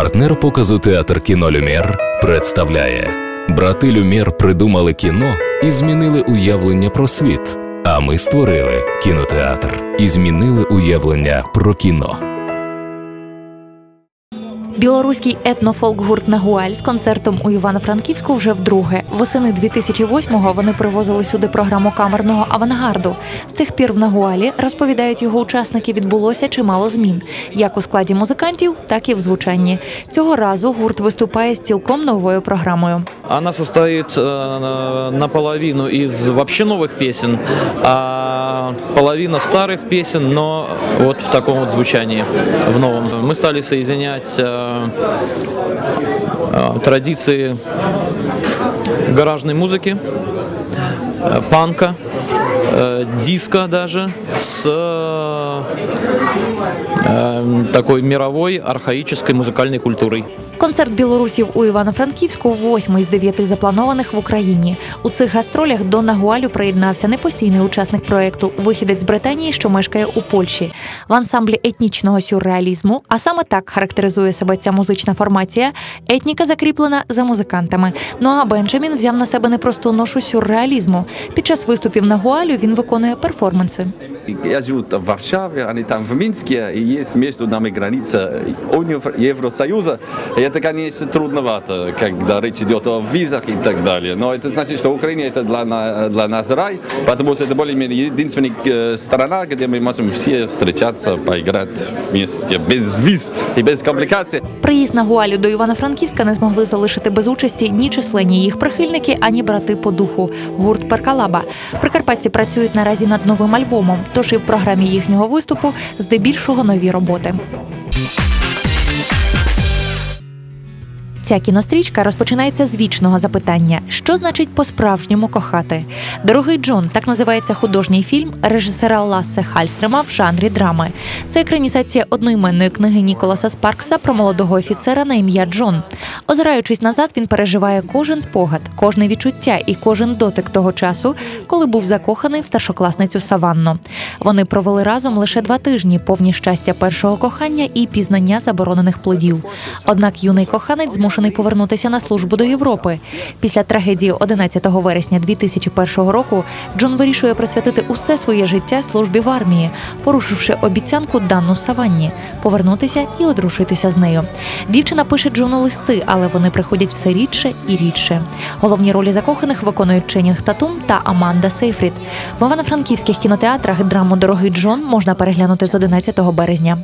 Партнер показу театр кіно Люмєр представляє Брати Люмєр придумали кіно і змінили уявлення про світ. А ми створили кінотеатр і змінили уявлення про кіно. Білоруський етнофолк-гурт Нагуаль з концертом у Івано-Франківську вже вдруге. Восени 2008-го вони привозили сюди програму камерного авангарду. З тих пір в Нагуалі розповідають його учасники, відбулося чимало змін, як у складі музикантів, так і в звучанні. Цього разу гурт виступає з цілком новою програмою. Она состоит э, наполовину из вообще новых песен, а половина старых песен, но вот в таком вот звучании, в новом. Мы стали соединять э, э, традиции гаражной музыки, панка, диска даже с такой мировой архаической музыкальной культурой. Концерт білорусів у Івано-Франківську восьмий з дев'яти запланованих в Україні. У цих гастролях до Нагуалю приєднався непостійний учасник проєкту Вихідець з Британії, що мешкає у Польщі, в ансамблі етнічного сюрреалізму. А саме так характеризує себе ця музична формація. Етніка закріплена за музикантами. Ну а Бенджамін взяв на себе непросту ношу сюрреалізму. Під час виступів Нагуалю він виконує перформанси. Я живу в Варшаве, они там в Минске, и есть между нами граница Уни- Евросоюза. И это, конечно, трудновато, когда речь идет о визах и так далее. Но это значит, что Украина это для, на- для нас рай, потому что это более-менее единственная э, страна, где мы можем все встречаться, поиграть вместе, без виз и без компликаций. Приїзд Нагуалю до Івано-Франківська не змогли залишити без участі ні численні їх прихильники, ані брати по духу. Гурт Перкалаба. Прикарпатці працюють наразі над новим альбомом, тож і в програмі їхнього виступу здебільшого нові роботи. Ця кінострічка розпочинається з вічного запитання: що значить по-справжньому кохати? Дорогий Джон, так називається художній фільм режисера Лассе Хальстрема в жанрі драми. Це екранізація одноіменної книги Ніколаса Спаркса про молодого офіцера на ім'я Джон. Озираючись назад, він переживає кожен спогад, кожне відчуття і кожен дотик того часу, коли був закоханий в старшокласницю Саванну. Вони провели разом лише два тижні, повні щастя першого кохання і пізнання заборонених плодів. Однак юний коханець змушений повернутися на службу до Європи. Після трагедії 11 вересня 2001 року Джон вирішує присвятити усе своє життя службі в армії, порушивши обіцянку дану Саванні повернутися і одружитися з нею. Дівчина пише Джону листи, але вони приходять все рідше і рідше. Головні ролі закоханих виконують Ченінг Татум та Аманда Сейфрід. В івано-франківських кінотеатрах драму Дорогий Джон можна переглянути з 11 березня.